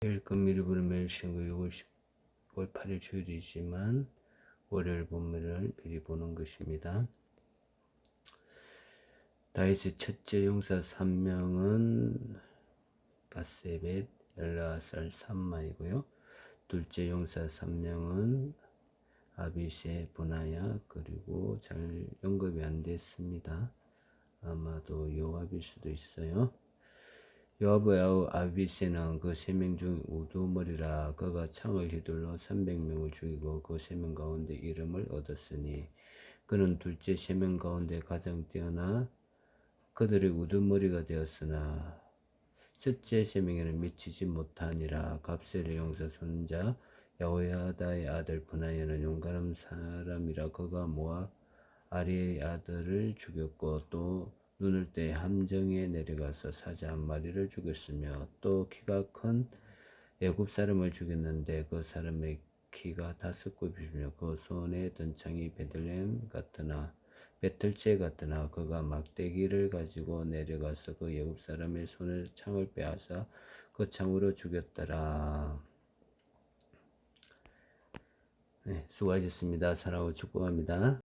금일을 부르면 신고 5월 8일 주일이지만 월요일 본문을 미리 보는 것입니다. 다윗의 첫째 용사 3명은 바세벳, 엘라살, 삼마이고요. 둘째 용사 3명은 아비세, 분하야 그리고 잘 연급이 안 됐습니다. 아마도 요압일 수도 있어요. 요압의 아비세는 그 세 명 중 우두머리라 그가 창을 휘둘러 300명을 죽이고 그 세 명 가운데 이름을 얻었으니 그는 둘째 세 명 가운데 가장 뛰어나 그들의 우두머리가 되었으나 첫째 세 명에는 미치지 못하니라. 갑셀의 용사 손자 야호야다의 아들 분하야는 용감한 사람이라 그가 모아 아리의 아들을 죽였고 또 눈을 떼 함정에 내려가서 사자 한 마리를 죽였으며 또 키가 큰 애굽 사람을 죽였는데 그 사람의 키가 다섯 굽이며 그 손에 든 창이 베들레헴 같으나 배틀째 같으나 그가 막대기를 가지고 내려가서 그 애굽 사람의 손을 창을 빼앗아 그 창으로 죽였더라. 네, 수고하셨습니다. 사랑하고 축복합니다.